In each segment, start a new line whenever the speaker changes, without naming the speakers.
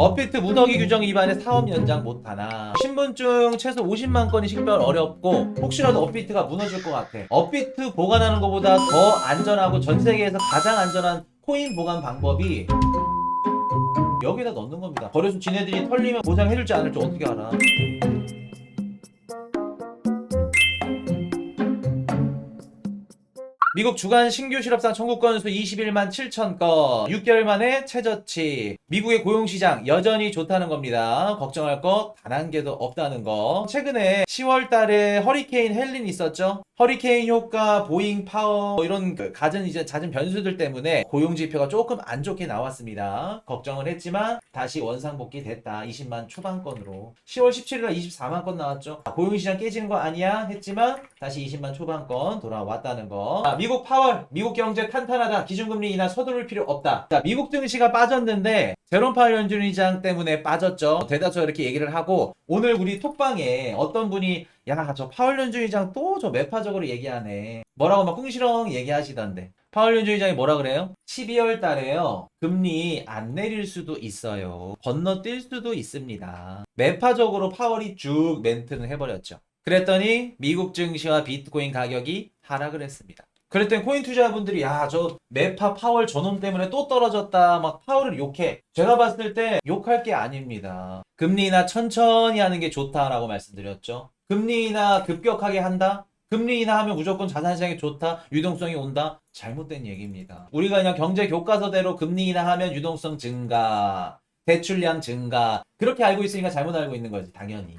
업비트 무더기 규정 위반에 사업 연장 못하나. 신분증 최소 50만 건이 식별 어렵고 혹시라도 업비트가 무너질 것 같아. 업비트 보관하는 것보다 더 안전하고 전 세계에서 가장 안전한 코인 보관 방법이 여기다 넣는 겁니다. 거래소 지네들이 털리면 보장해줄지 안 해줄지 어떻게 알아 미국 주간 신규 실업상 청구 건수 21만 7천 건, 6개월 만에 최저치. 미국의 고용시장 여전히 좋다는 겁니다. 걱정할 것 단 한 개도 없다는 거. 최근에 10월 달에 허리케인 헬린 있었죠? 허리케인 효과, 보잉 파워, 뭐 이런 그 갖은 이제 잦은 변수들 때문에 고용 지표가 조금 안 좋게 나왔습니다. 걱정을 했지만 다시 원상복귀 됐다. 20만 초반건으로. 10월 17일 날 24만 건 나왔죠. 아, 고용 시장 깨지는 거 아니야? 했지만 다시 20만 초반건 돌아왔다는 거. 아, 미국 파월, 미국 경제 탄탄하다. 기준금리 인하 서두를 필요 없다. 자, 미국 증시가 빠졌는데 제롬 파월 연준 의장 때문에 빠졌죠. 대다수 이렇게 얘기를 하고 오늘 우리 톡방에 어떤 분이 야 저 파월 연준 의장 또 저 매파적으로 얘기하네. 뭐라고 막 꿍시렁 얘기하시던데. 파월 연준 의장이 뭐라 그래요? 12월 달에요. 금리 안 내릴 수도 있어요. 건너뛸 수도 있습니다. 매파적으로 파월이 쭉 멘트는 해버렸죠. 그랬더니 미국 증시와 비트코인 가격이 하락을 했습니다. 그랬더니 코인 투자자분들이 야저 매파 파월 저놈 때문에 또 떨어졌다 막 파월을 욕해. 제가 봤을 때 욕할 게 아닙니다. 금리 인하 천천히 하는 게 좋다라고 말씀드렸죠. 금리 인하 급격하게 한다? 금리 인하 하면 무조건 자산시장이 좋다 유동성이 온다? 잘못된 얘기입니다. 우리가 그냥 경제 교과서대로 금리 인하하면 유동성 증가 대출량 증가 그렇게 알고 있으니까 잘못 알고 있는 거지 당연히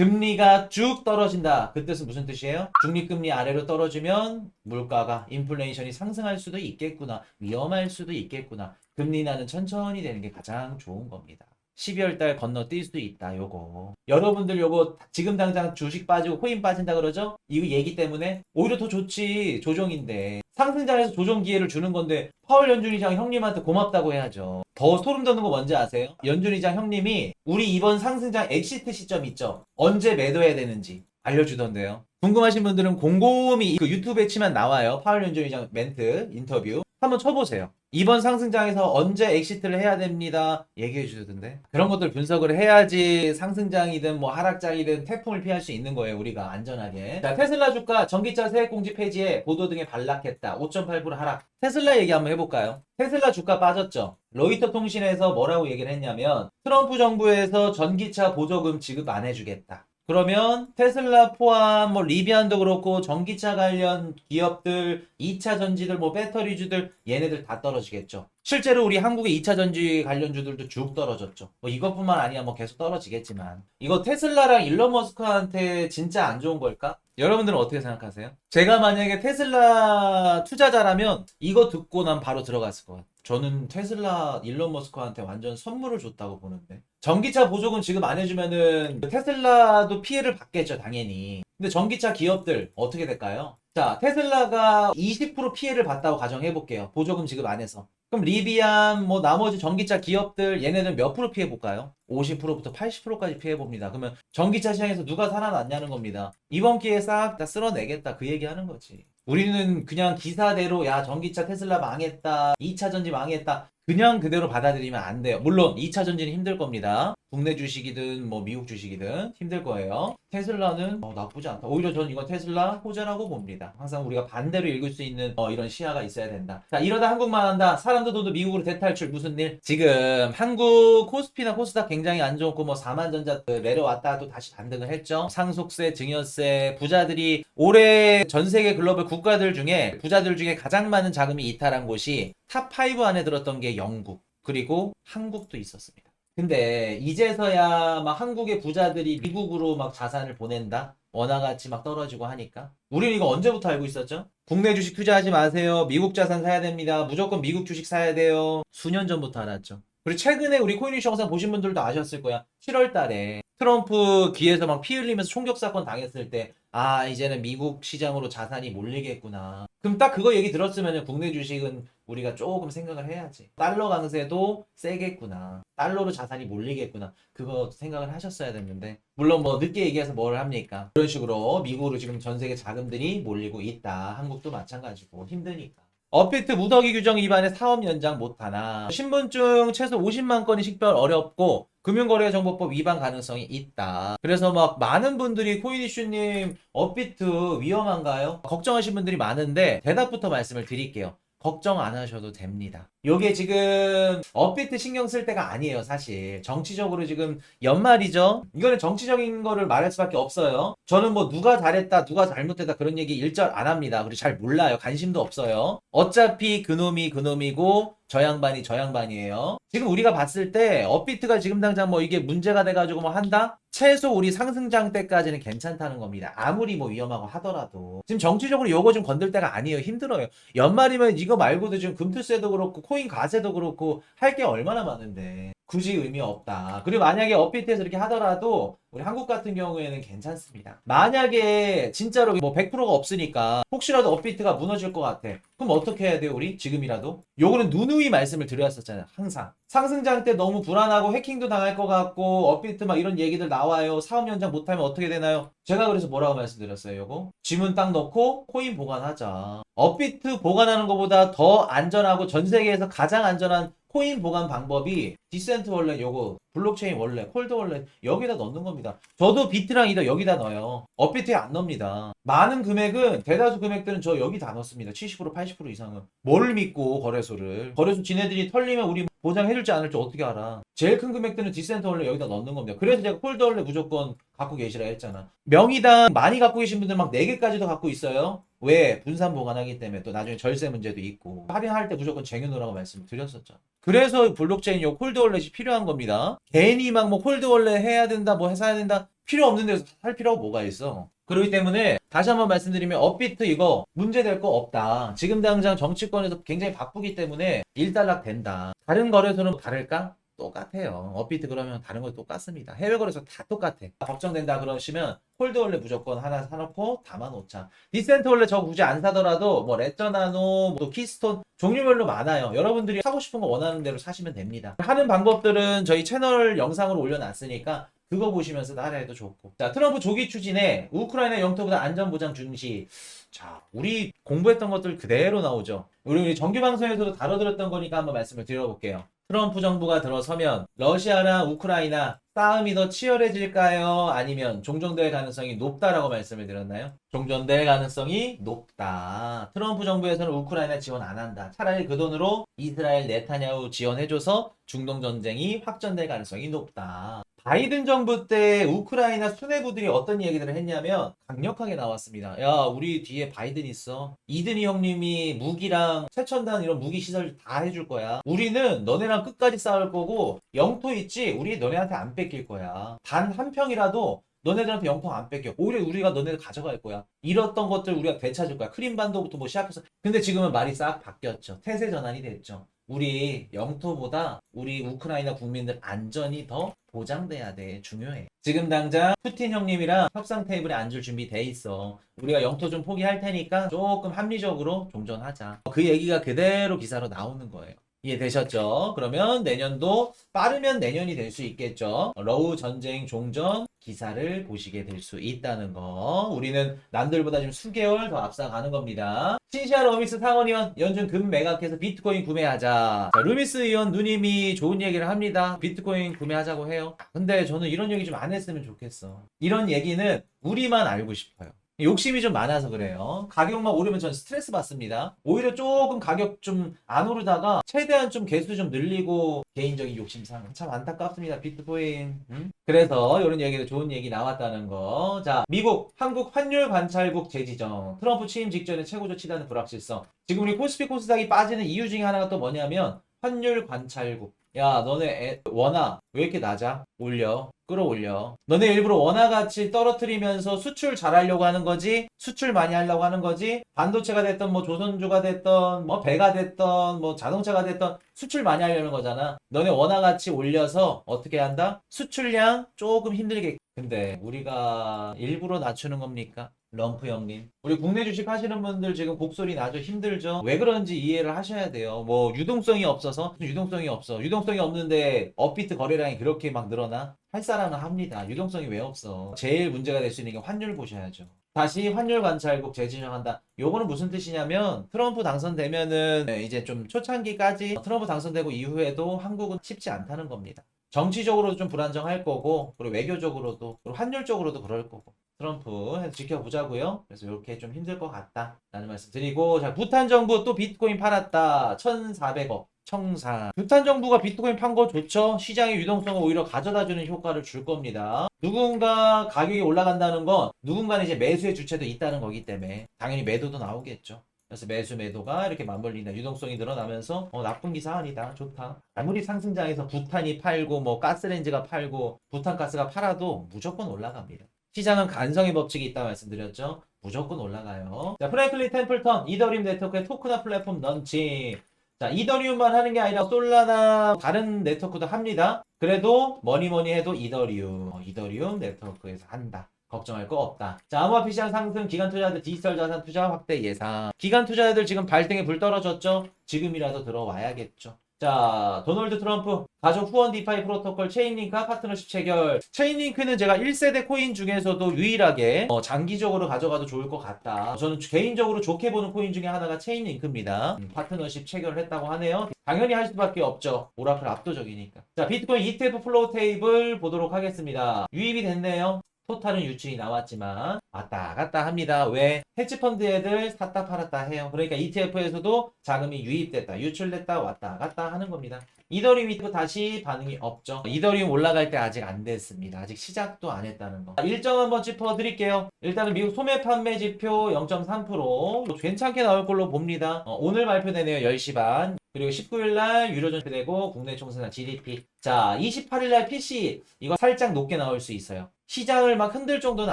금리가 쭉 떨어진다. 그 뜻은 무슨 뜻이에요? 중립금리 아래로 떨어지면 물가가 인플레이션이 상승할 수도 있겠구나. 위험할 수도 있겠구나. 금리 나는 천천히 되는 게 가장 좋은 겁니다. 12월 달 건너뛸 수도 있다. 요거. 여러분들 요거 지금 당장 주식 빠지고 코인 빠진다 그러죠? 이거 얘기 때문에 오히려 더 좋지. 조정인데. 상승장에서 조정 기회를 주는 건데 파월 연준이장 형님한테 고맙다고 해야죠. 더 소름 돋는 거 뭔지 아세요? 연준이장 형님이 우리 이번 상승장 엑시트 시점 있죠? 언제 매도해야 되는지 알려주던데요. 궁금하신 분들은 곰곰이 그 유튜브에 치면 나와요. 파월 연준이장 멘트 인터뷰 한번 쳐보세요. 이번 상승장에서 언제 엑시트를 해야 됩니다. 얘기해 주던데. 그런 것들 분석을 해야지 상승장이든 뭐 하락장이든 태풍을 피할 수 있는 거예요. 우리가 안전하게. 자, 테슬라 주가 전기차 세액 공지 폐지에 보도 등에 반락했다. 5.8% 하락. 테슬라 얘기 한번 해볼까요? 테슬라 주가 빠졌죠. 로이터 통신에서 뭐라고 얘기를 했냐면 트럼프 정부에서 전기차 보조금 지급 안 해주겠다. 그러면 테슬라 포함 뭐 리비안도 그렇고 전기차 관련 기업들, 2차 전지들, 뭐 배터리주들 얘네들 다 떨어지겠죠. 실제로 우리 한국의 2차 전지 관련주들도 쭉 떨어졌죠. 뭐 이것뿐만 아니야 뭐 계속 떨어지겠지만 이거 테슬라랑 일론 머스크한테 진짜 안 좋은 걸까? 여러분들은 어떻게 생각하세요? 제가 만약에 테슬라 투자자라면 이거 듣고 난 바로 들어갔을 것 같아요. 저는 테슬라 일론 머스크한테 완전 선물을 줬다고 보는데 전기차 보조금 지금 안 해주면은 테슬라도 피해를 받겠죠 당연히 근데 전기차 기업들 어떻게 될까요? 자 테슬라가 20% 피해를 봤다고 가정해 볼게요 보조금 지급 안 해서 그럼 리비안 뭐 나머지 전기차 기업들 얘네들 몇 프로 피해 볼까요? 50%부터 80%까지 피해 봅니다. 그러면 전기차 시장에서 누가 살아났냐는 겁니다. 이번 기회에 싹 다 쓸어내겠다 그 얘기하는 거지. 우리는 그냥 기사대로 야 전기차 테슬라 망했다 2차 전지 망했다 그냥 그대로 받아들이면 안 돼요. 물론 2차 전지는 힘들 겁니다 국내 주식이든 뭐 미국 주식이든 힘들 거예요. 테슬라는 어, 나쁘지 않다. 오히려 저는 이건 테슬라 호재라고 봅니다. 항상 우리가 반대로 읽을 수 있는 어, 이런 시야가 있어야 된다. 자 이러다 한국만 한다. 사람도 도도 미국으로 대탈출. 무슨 일? 지금 한국 코스피나 코스닥 굉장히 안 좋고 뭐 4만전자 내려왔다 또 다시 반등을 했죠. 상속세 증여세 부자들이 올해 전 세계 글로벌 국가들 중에 부자들 중에 가장 많은 자금이 이탈한 곳이 탑 5 안에 들었던 게 영국 그리고 한국도 있었습니다. 근데 이제서야 막 한국의 부자들이 미국으로 막 자산을 보낸다? 원화가치 막 떨어지고 하니까 우리는 이거 언제부터 알고 있었죠? 국내 주식 투자하지 마세요. 미국 자산 사야 됩니다. 무조건 미국 주식 사야 돼요. 수년 전부터 알았죠. 그리고 최근에 우리 코인이슈 영상 보신 분들도 아셨을 거야. 7월 달에 트럼프 귀에서 막 피 흘리면서 총격 사건 당했을 때 아, 이제는 미국 시장으로 자산이 몰리겠구나. 그럼 딱 그거 얘기 들었으면 국내 주식은 우리가 조금 생각을 해야지. 달러 강세도 세겠구나. 달러로 자산이 몰리겠구나. 그거 생각을 하셨어야 됐는데. 물론 뭐 늦게 얘기해서 뭘 합니까? 그런 식으로 미국으로 지금 전 세계 자금들이 몰리고 있다. 한국도 마찬가지고 힘드니까. 업비트 무더기 규정 위반에 사업 연장 못하나 신분증 최소 50만 건이 식별 어렵고 금융거래정보법 위반 가능성이 있다. 그래서 막 많은 분들이 코인이슈님 업비트 위험한가요? 걱정하신 분들이 많은데 대답부터 말씀을 드릴게요. 걱정 안 하셔도 됩니다. 요게 지금 업비트 신경 쓸 때가 아니에요, 사실. 정치적으로 지금 연말이죠? 이거는 정치적인 거를 말할 수밖에 없어요. 저는 뭐 누가 잘했다, 누가 잘못했다 그런 얘기 일절 안 합니다. 그리고 잘 몰라요. 관심도 없어요. 어차피 그놈이 그놈이고 저 양반이 저 양반이에요. 지금 우리가 봤을 때 업비트가 지금 당장 뭐 이게 문제가 돼가지고 뭐 한다? 최소 우리 상승장 때까지는 괜찮다는 겁니다. 아무리 뭐 위험하고 하더라도. 지금 정치적으로 요거 좀 건들 때가 아니에요. 힘들어요. 연말이면 이거 말고도 지금 금투세도 그렇고 코인 가세도 그렇고 할 게 얼마나 많은데 굳이 의미 없다. 그리고 만약에 업비트에서 이렇게 하더라도 우리 한국 같은 경우에는 괜찮습니다. 만약에 진짜로 뭐 100%가 없으니까 혹시라도 업비트가 무너질 것 같아. 그럼 어떻게 해야 돼요, 우리? 지금이라도? 요거는 누누이 말씀을 드렸었잖아요. 항상. 상승장 때 너무 불안하고 해킹도 당할 것 같고 업비트 막 이런 얘기들 나와요. 사업 연장 못하면 어떻게 되나요? 제가 그래서 뭐라고 말씀드렸어요, 요거? 지문 딱 넣고 코인 보관하자. 업비트 보관하는 것보다 더 안전하고 전 세계에서 가장 안전한 코인 보관 방법이 디센트 월렛 요거 블록체인 월렛 콜드 월렛 여기다 넣는 겁니다. 저도 비트랑 이더 여기다 넣어요. 업비트에 안 넣습니다. 많은 금액은 대다수 금액들은 저 여기 다 넣습니다. 70% 80% 이상은 뭘 믿고 거래소를 거래소 지네들이 털리면 우리 보장해줄지 안 할지 어떻게 알아? 제일 큰 금액들은 월렛 여기다 넣는 겁니다. 그래서 제가 월렛 무조건 갖고 계시라 했잖아. 명의당 많이 갖고 계신 분들 막 4개까지도 갖고 있어요. 왜? 분산 보관하기 때문에 또 나중에 절세 문제도 있고 할인할 때 무조건 쟁여놓으라고 말씀드렸었죠. 그래서 블록체인 요 콜드 월렛이 필요한 겁니다. 괜히 막뭐 콜드 월렛 해야 된다 뭐 해서 해야 된다 필요 없는 데서 할 필요가 뭐가 있어. 그렇기 때문에 다시 한번 말씀드리면 업비트 이거 문제될 거 없다. 지금 당장 정치권에서 굉장히 바쁘기 때문에 일단락 된다. 다른 거래소는 다를까? 똑같아요. 업비트 그러면 다른 거 똑같습니다. 해외 거래소 다 똑같아. 걱정된다 그러시면 홀드 원래 무조건 하나 사놓고 담아놓자. 디센트 원래 저 굳이 안 사더라도 뭐 레터나노, 뭐 키스톤 종류별로 많아요. 여러분들이 사고 싶은 거 원하는 대로 사시면 됩니다. 하는 방법들은 저희 채널 영상으로 올려놨으니까 그거 보시면서 따라해도 좋고. 자, 트럼프 조기 추진에 우크라이나 영토보다 안전보장 중시. 자, 우리 공부했던 것들 그대로 나오죠. 우리, 우리 정규 방송에서도 다뤄드렸던 거니까 한번 말씀을 드려볼게요. 트럼프 정부가 들어서면 러시아랑 우크라이나 싸움이 더 치열해질까요? 아니면 종전될 가능성이 높다라고 말씀을 드렸나요? 종전될 가능성이 높다. 트럼프 정부에서는 우크라이나 지원 안 한다. 차라리 그 돈으로 이스라엘 네타냐후 지원해줘서 중동 전쟁이 확전될 가능성이 높다. 바이든 정부 때 우크라이나 수뇌부들이 어떤 얘기들을 했냐면 강력하게 나왔습니다. 야, 우리 뒤에 바이든 있어. 이든이 형님이 무기랑 최첨단 이런 무기 시설 다 해줄 거야. 우리는 너네랑 끝까지 싸울 거고 영토 있지? 우리 너네한테 안 뺏길 거야. 단 한 평이라도 너네들한테 영토 안 뺏겨. 오히려 우리가 너네들 가져갈 거야. 이랬던 것들 우리가 되찾을 거야. 크림반도부터 뭐 시작해서. 근데 지금은 말이 싹 바뀌었죠. 태세 전환이 됐죠. 우리 영토보다 우리 우크라이나 국민들 안전이 더 보장돼야 돼. 중요해. 지금 당장 푸틴 형님이랑 협상 테이블에 앉을 준비 돼 있어. 우리가 영토 좀 포기할 테니까 조금 합리적으로 종전하자. 그 얘기가 그대로 기사로 나오는 거예요. 이해되셨죠? 그러면 내년도 빠르면 내년이 될 수 있겠죠. 러우 전쟁 종전 기사를 보시게 될 수 있다는 거. 우리는 남들보다 지금 수개월 더 앞서가는 겁니다. 신시아 러미스 상원의원 연준 금 매각해서 비트코인 구매하자. 자, 루미스 의원 누님이 좋은 얘기를 합니다. 비트코인 구매하자고 해요. 근데 저는 이런 얘기 좀 안 했으면 좋겠어. 이런 얘기는 우리만 알고 싶어요. 욕심이 좀 많아서 그래요. 가격만 오르면 전 스트레스 받습니다. 오히려 조금 가격 좀 안 오르다가 최대한 좀 개수 좀 늘리고 개인적인 욕심상 참 안타깝습니다. 비트코인. 음? 그래서 이런 얘기도 좋은 얘기 나왔다는 거. 자, 미국 한국 환율 관찰국 재지정. 트럼프 취임 직전에 최고 조치라는 불확실성. 지금 우리 코스피 코스닥이 빠지는 이유 중에 하나가 또 뭐냐면 환율 관찰국. 야, 너네 애, 원화 왜 이렇게 낮아? 올려. 끌어올려. 너네 일부러 원화 가치 떨어뜨리면서 수출 잘하려고 하는 거지? 수출 많이 하려고 하는 거지? 반도체가 됐던 뭐 조선주가 됐던 뭐 배가 됐던 뭐 자동차가 됐던 수출 많이 하려는 거잖아. 너네 원화 가치 올려서 어떻게 한다? 수출량 조금 힘들게. 근데 우리가 일부러 낮추는 겁니까? 럼프 형님. 우리 국내 주식 하시는 분들 지금 곡소리 나죠? 힘들죠? 왜 그런지 이해를 하셔야 돼요. 뭐, 유동성이 없어서, 유동성이 없어. 유동성이 없는데, 업비트 거래량이 그렇게 막 늘어나? 할 사람은 합니다. 유동성이 왜 없어? 제일 문제가 될 수 있는 게 환율 보셔야죠. 다시 환율 관찰국 재진영한다. 요거는 무슨 뜻이냐면 트럼프 당선되면은 네, 이제 좀 초창기까지 트럼프 당선되고 이후에도 한국은 쉽지 않다는 겁니다. 정치적으로도 좀 불안정할 거고 그리고 외교적으로도 그리고 환율적으로도 그럴 거고 트럼프 해서 지켜보자고요. 그래서 이렇게 좀 힘들 것 같다라는 말씀 드리고 자 부탄 정부 또 비트코인 팔았다 1,400억 청산 부탄 정부가 비트코인 판 거 좋죠. 시장의 유동성을 오히려 가져다주는 효과를 줄 겁니다. 누군가 가격이 올라간다는 건 누군가는 이제 매수의 주체도 있다는 거기 때문에 당연히 매도도 나오겠죠. 그래서 매수 매도가 이렇게 맞물린다. 유동성이 늘어나면서 어, 나쁜 기사 아니다. 좋다. 아무리 상승장에서 부탄이 팔고 뭐 가스렌지가 팔고 부탄가스가 팔아도 무조건 올라갑니다. 시장은 간성의 법칙이 있다 말씀드렸죠. 무조건 올라가요. 자, 프랭클린 템플턴 이더리움 네트워크의 토크나 플랫폼 런칭. 자, 이더리움만 하는 게 아니라 솔라나 다른 네트워크도 합니다. 그래도 뭐니 뭐니 해도 이더리움, 어, 이더리움 네트워크에서 한다. 걱정할 거 없다. 자, 암호화폐 시장 상승, 기관 투자자들 디지털 자산 투자 확대 예상. 기관 투자자들 지금 발등에 불 떨어졌죠? 지금이라도 들어와야겠죠. 자, 도널드 트럼프 가족 후원 디파이 프로토콜 체인링크와 파트너십 체결. 체인링크는 제가 1세대 코인 중에서도 유일하게 어, 장기적으로 가져가도 좋을 것 같다. 저는 개인적으로 좋게 보는 코인 중에 하나가 체인링크입니다. 음, 파트너십 체결을 했다고 하네요. 당연히 할 수밖에 없죠. 오라클 압도적이니까. 자, 비트코인 ETF 플로우 테이블 보도록 하겠습니다. 유입이 됐네요. 토탈은 유출이 나왔지만 왔다 갔다 합니다. 왜? 헤지펀드 애들 샀다 팔았다 해요. 그러니까 ETF에서도 자금이 유입됐다, 유출됐다, 왔다 갔다 하는 겁니다. 이더리움 ETF 다시 반응이 없죠. 이더리움 올라갈 때 아직 안 됐습니다. 아직 시작도 안 했다는 거. 일정 한번 짚어드릴게요. 일단은 미국 소매 판매 지표 0.3% 괜찮게 나올 걸로 봅니다. 어, 오늘 발표되네요. 10시 반. 그리고 19일 날 유로 전체되고 국내 총생산 GDP. 자, 28일 날 PC 이거 살짝 높게 나올 수 있어요. 시장을 막 흔들 정도는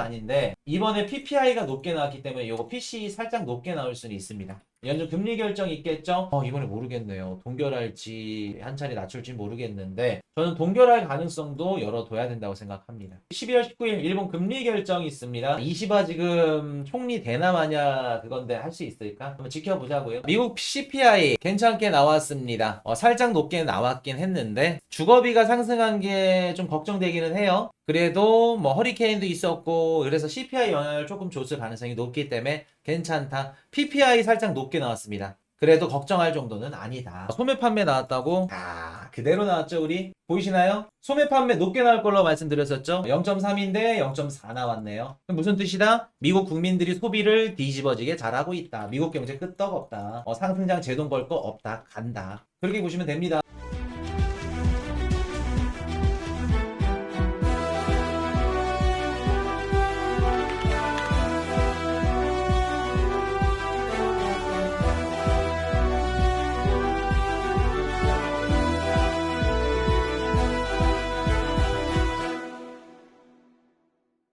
아닌데 이번에 PPI가 높게 나왔기 때문에 이거 PC 살짝 높게 나올 수는 있습니다. 연준 금리 결정 있겠죠? 어, 이번에 모르겠네요. 동결할지 한 차례 낮출지 모르겠는데 저는 동결할 가능성도 열어둬야 된다고 생각합니다. 12월 19일 일본 금리 결정이 있습니다. 이시바 지금 총리 마냐 그건데 할 수 있을까? 한번 지켜보자고요. 미국 CPI 괜찮게 나왔습니다. 어, 살짝 높게 나왔긴 했는데 주거비가 상승한 게 좀 걱정되기는 해요. 그래도 뭐 허리케인도 있었고 그래서 CPI 영향을 조금 줬을 가능성이 높기 때문에 괜찮다. PPI 살짝 높게 나왔습니다. 그래도 걱정할 정도는 아니다. 소매 판매 나왔다고? 아, 그대로 나왔죠, 우리? 보이시나요? 소매 판매 높게 나올 걸로 말씀드렸었죠? 0.3인데 0.4 나왔네요. 무슨 뜻이다? 미국 국민들이 소비를 뒤집어지게 잘하고 있다. 미국 경제 끄떡없다. 어, 상승장 제동 걸 거 없다. 간다. 그렇게 보시면 됩니다.